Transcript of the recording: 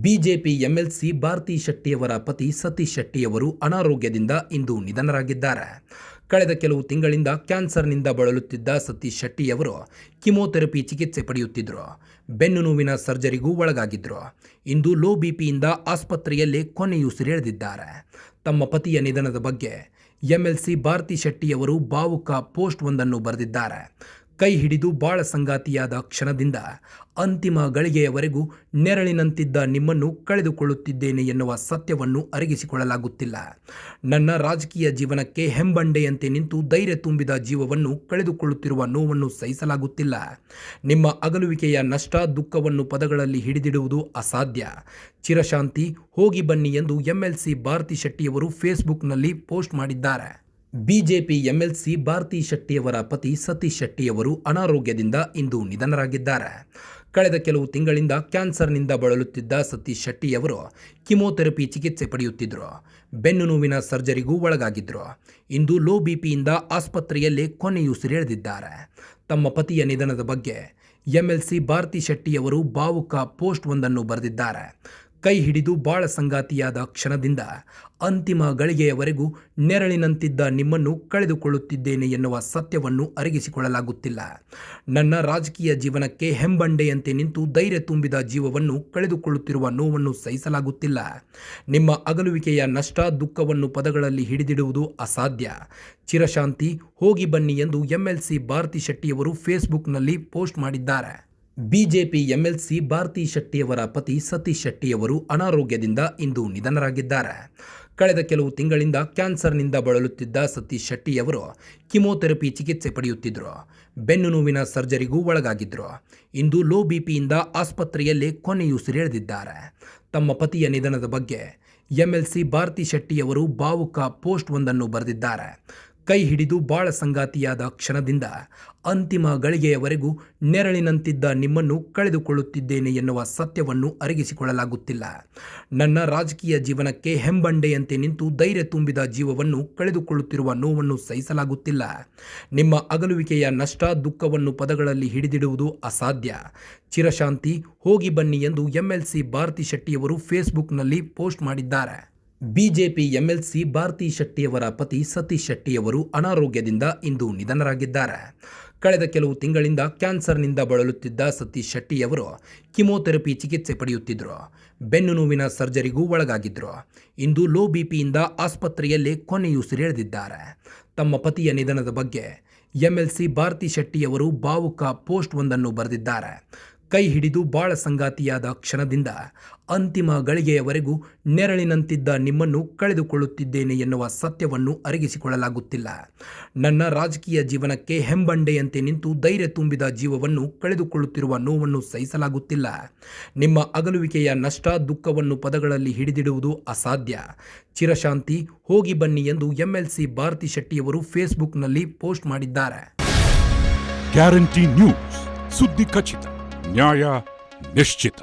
BJP MLC Bharati ಶೆಟ್ಟಿಯವರ ಪತಿ ಸತೀಶ್ ಶೆಟ್ಟಿಯವರು ಅನಾರೋಗ್ಯದಿಂದ ಇಂದು ನಿಧನರಾಗಿದ್ದಾರೆ. ಕಳೆದ ಕೆಲವು ತಿಂಗಳಿಂದ ಕ್ಯಾನ್ಸರ್ನಿಂದ ಬಳಲುತ್ತಿದ್ದ ಸತೀಶ್ ಶೆಟ್ಟಿಯವರು ಕಿಮೋಥೆರಪಿ ಚಿಕಿತ್ಸೆ ಪಡೆಯುತ್ತಿದ್ದರು ಬೆನ್ನು ನೋವಿನ ಸರ್ಜರಿಗೂ ಒಳಗಾಗಿದ್ದರು ಇಂದು ಲೋ ಬಿಪಿಯಿಂದ ಆಸ್ಪತ್ರೆಯಲ್ಲೇ ಕೊನೆಯುಸಿರೆಳೆದಿದ್ದಾರೆ ತಮ್ಮ ಪತಿಯ ನಿಧನದ ಬಗ್ಗೆ ಎಂಎಲ್ಸಿ ಭಾರತಿ ಶೆಟ್ಟಿಯವರು ಭಾವುಕ ಪೋಸ್ಟ್ ಒಂದನ್ನು ಬರೆದಿದ್ದಾರೆ. ಕೈ ಹಿಡಿದು ಬಾಳ ಸಂಗಾತಿಯಾದ ಕ್ಷಣದಿಂದ ಅಂತಿಮ ಗಳಿಗೆಯವರೆಗೂ ನೆರಳಿನಂತಿದ್ದ ನಿಮ್ಮನ್ನು ಕಳೆದುಕೊಳ್ಳುತ್ತಿದ್ದೇನೆ ಎನ್ನುವ ಸತ್ಯವನ್ನು ಅರಗಿಸಿಕೊಳ್ಳಲಾಗುತ್ತಿಲ್ಲ. ನನ್ನ ರಾಜಕೀಯ ಜೀವನಕ್ಕೆ ಹೆಂಬಂಡೆಯಂತೆ ನಿಂತು ಧೈರ್ಯ ತುಂಬಿದ ಜೀವವನ್ನು ಕಳೆದುಕೊಳ್ಳುತ್ತಿರುವ ನೋವನ್ನು ಸಹಿಸಲಾಗುತ್ತಿಲ್ಲ. ನಿಮ್ಮ ಅಗಲುವಿಕೆಯ ನಷ್ಟ ದುಃಖವನ್ನು ಪದಗಳಲ್ಲಿ ಹಿಡಿದಿಡುವುದು ಅಸಾಧ್ಯ. ಚಿರಶಾಂತಿ ಹೋಗಿ ಬನ್ನಿ ಎಂದು ಎಂಎಲ್ಸಿ ಭಾರತಿ ಶೆಟ್ಟಿಯವರು ಫೇಸ್ಬುಕ್ನಲ್ಲಿ ಪೋಸ್ಟ್ ಮಾಡಿದ್ದಾರೆ. ಬಿಜೆಪಿ ಎಂಎಲ್ಸಿ ಭಾರತಿ ಶೆಟ್ಟಿಯವರ ಪತಿ ಸತೀಶ್ ಶೆಟ್ಟಿಯವರು ಅನಾರೋಗ್ಯದಿಂದ ಇಂದು ನಿಧನರಾಗಿದ್ದಾರೆ. ಕಳೆದ ಕೆಲವು ತಿಂಗಳಿಂದ ಕ್ಯಾನ್ಸರ್ನಿಂದ ಬಳಲುತ್ತಿದ್ದ ಸತೀಶ್ ಶೆಟ್ಟಿಯವರು ಕಿಮೋಥೆರಪಿ ಚಿಕಿತ್ಸೆ ಪಡೆಯುತ್ತಿದ್ದರು ಬೆನ್ನು ನೋವಿನ ಸರ್ಜರಿಗೂ ಒಳಗಾಗಿದ್ದರು ಇಂದು ಲೋ ಬಿಪಿಯಿಂದ ಆಸ್ಪತ್ರೆಯಲ್ಲೇ ಕೊನೆಯುಸಿರೆಳೆದಿದ್ದಾರೆ ತಮ್ಮ ಪತಿಯ ನಿಧನದ ಬಗ್ಗೆ ಎಂಎಲ್ಸಿ ಭಾರತಿ ಶೆಟ್ಟಿಯವರು ಭಾವುಕ ಪೋಸ್ಟ್ ಒಂದನ್ನು ಬರೆದಿದ್ದಾರೆ. ಕೈ ಹಿಡಿದು ಬಾಳ ಸಂಗಾತಿಯಾದ ಕ್ಷಣದಿಂದ ಅಂತಿಮ ಗಳಿಗೆಯವರೆಗೂ ನೆರಳಿನಂತಿದ್ದ ನಿಮ್ಮನ್ನು ಕಳೆದುಕೊಳ್ಳುತ್ತಿದ್ದೇನೆ ಎನ್ನುವ ಸತ್ಯವನ್ನು ಅರಗಿಸಿಕೊಳ್ಳಲಾಗುತ್ತಿಲ್ಲ. ನನ್ನ ರಾಜಕೀಯ ಜೀವನಕ್ಕೆ ಹೆಂಬಂಡೆಯಂತೆ ನಿಂತು ಧೈರ್ಯ ತುಂಬಿದ ಜೀವವನ್ನು ಕಳೆದುಕೊಳ್ಳುತ್ತಿರುವ ನೋವನ್ನು ಸಹಿಸಲಾಗುತ್ತಿಲ್ಲ. ನಿಮ್ಮ ಅಗಲುವಿಕೆಯ ನಷ್ಟ ದುಃಖವನ್ನು ಪದಗಳಲ್ಲಿ ಹಿಡಿದಿಡುವುದು ಅಸಾಧ್ಯ. ಚಿರಶಾಂತಿ ಹೋಗಿ ಬನ್ನಿ ಎಂದು ಎಂಎಲ್ಸಿ ಭಾರತಿ ಶೆಟ್ಟಿಯವರು ಫೇಸ್ಬುಕ್ನಲ್ಲಿ ಪೋಸ್ಟ್ ಮಾಡಿದ್ದಾರೆ. ಬಿಜೆಪಿ ಎಂಎಲ್ಸಿ ಭಾರತಿ ಶೆಟ್ಟಿಯವರ ಪತಿ ಸತೀಶ್ ಶೆಟ್ಟಿಯವರು ಅನಾರೋಗ್ಯದಿಂದ ಇಂದು ನಿಧನರಾಗಿದ್ದಾರೆ. ಕಳೆದ ಕೆಲವು ತಿಂಗಳಿಂದ ಕ್ಯಾನ್ಸರ್ನಿಂದ ಬಳಲುತ್ತಿದ್ದ ಸತೀಶ್ ಶೆಟ್ಟಿಯವರು ಕಿಮೋಥೆರಪಿ ಚಿಕಿತ್ಸೆ ಪಡೆಯುತ್ತಿದ್ದರು ಬೆನ್ನು ನೋವಿನ ಸರ್ಜರಿಗೂ ಒಳಗಾಗಿದ್ದರು ಇಂದು ಲೋ ಬಿಪಿಯಿಂದ ಆಸ್ಪತ್ರೆಯಲ್ಲೇ ಕೊನೆಯುಸಿರೆಳೆದಿದ್ದಾರೆ ತಮ್ಮ ಪತಿಯ ನಿಧನದ ಬಗ್ಗೆ ಎಂಎಲ್ಸಿ ಭಾರತಿ ಶೆಟ್ಟಿಯವರು ಭಾವುಕ ಪೋಸ್ಟ್ ಒಂದನ್ನು ಬರೆದಿದ್ದಾರೆ. ಕೈ ಹಿಡಿದು ಬಾಳ ಸಂಗಾತಿಯಾದ ಕ್ಷಣದಿಂದ ಅಂತಿಮ ಗಳಿಗೆಯವರೆಗೂ ನೆರಳಿನಂತಿದ್ದ ನಿಮ್ಮನ್ನು ಕಳೆದುಕೊಳ್ಳುತ್ತಿದ್ದೇನೆ ಎನ್ನುವ ಸತ್ಯವನ್ನು ಅರಗಿಸಿಕೊಳ್ಳಲಾಗುತ್ತಿಲ್ಲ. ನನ್ನ ರಾಜಕೀಯ ಜೀವನಕ್ಕೆ ಹೆಂಬಂಡೆಯಂತೆ ನಿಂತು ಧೈರ್ಯ ತುಂಬಿದ ಜೀವವನ್ನು ಕಳೆದುಕೊಳ್ಳುತ್ತಿರುವ ನೋವನ್ನು ಸಹಿಸಲಾಗುತ್ತಿಲ್ಲ. ನಿಮ್ಮ ಅಗಲುವಿಕೆಯ ನಷ್ಟ ದುಃಖವನ್ನು ಪದಗಳಲ್ಲಿ ಹಿಡಿದಿಡುವುದು ಅಸಾಧ್ಯ. ಚಿರಶಾಂತಿ ಹೋಗಿ ಬನ್ನಿ ಎಂದು ಎಂಎಲ್ಸಿ ಭಾರತಿ ಶೆಟ್ಟಿಯವರು ಫೇಸ್ಬುಕ್ನಲ್ಲಿ ಪೋಸ್ಟ್ ಮಾಡಿದ್ದಾರೆ. ಬಿಜೆಪಿ ಎಂಎಲ್ಸಿ ಭಾರತಿ ಶೆಟ್ಟಿಯವರ ಪತಿ ಸತೀಶ್ ಶೆಟ್ಟಿಯವರು ಅನಾರೋಗ್ಯದಿಂದ ಇಂದು ನಿಧನರಾಗಿದ್ದಾರೆ. ಕಳೆದ ಕೆಲವು ತಿಂಗಳಿಂದ ಕ್ಯಾನ್ಸರ್ನಿಂದ ಬಳಲುತ್ತಿದ್ದ ಸತೀಶ್ ಶೆಟ್ಟಿಯವರು ಕಿಮೋಥೆರಪಿ ಚಿಕಿತ್ಸೆ ಪಡೆಯುತ್ತಿದ್ದರು ಬೆನ್ನು ನೋವಿನ ಸರ್ಜರಿಗೂ ಒಳಗಾಗಿದ್ದರು ಇಂದು ಲೋ ಬಿಪಿಯಿಂದ ಆಸ್ಪತ್ರೆಯಲ್ಲೇ ಕೊನೆಯುಸಿರೆಳೆದಿದ್ದಾರೆ ತಮ್ಮ ಪತಿಯ ನಿಧನದ ಬಗ್ಗೆ ಎಂಎಲ್ಸಿ ಭಾರತಿ ಶೆಟ್ಟಿಯವರು ಭಾವುಕ ಪೋಸ್ಟ್ ಒಂದನ್ನು ಬರೆದಿದ್ದಾರೆ. ಕೈ ಹಿಡಿದು ಬಾಳ ಸಂಗಾತಿಯಾದ ಕ್ಷಣದಿಂದ ಅಂತಿಮ ಗಳಿಗೆಯವರೆಗೂ ನೆರಳಿನಂತಿದ್ದ ನಿಮ್ಮನ್ನು ಕಳೆದುಕೊಳ್ಳುತ್ತಿದ್ದೇನೆ ಎನ್ನುವ ಸತ್ಯವನ್ನು ಅರಗಿಸಿಕೊಳ್ಳಲಾಗುತ್ತಿಲ್ಲ. ನನ್ನ ರಾಜಕೀಯ ಜೀವನಕ್ಕೆ ಹೆಂಬಂಡೆಯಂತೆ ನಿಂತು ಧೈರ್ಯ ತುಂಬಿದ ಜೀವವನ್ನು ಕಳೆದುಕೊಳ್ಳುತ್ತಿರುವ ನೋವನ್ನು ಸಹಿಸಲಾಗುತ್ತಿಲ್ಲ. ನಿಮ್ಮ ಅಗಲುವಿಕೆಯ ನಷ್ಟ, ದುಃಖವನ್ನು ಪದಗಳಲ್ಲಿ ಹಿಡಿದಿಡುವುದು ಅಸಾಧ್ಯ. ಚಿರಶಾಂತಿ, ಹೋಗಿ ಬನ್ನಿ ಎಂದು ಎಂಎಲ್ಸಿ ಭಾರತಿ ಶೆಟ್ಟಿಯವರು ಫೇಸ್ಬುಕ್ನಲ್ಲಿ ಪೋಸ್ಟ್ ಮಾಡಿದ್ದಾರೆ. ಗ್ಯಾರಂಟಿ ನ್ಯೂಸ್ ಸುದ್ದಿ ಖಚಿತ. न्याय निश्चित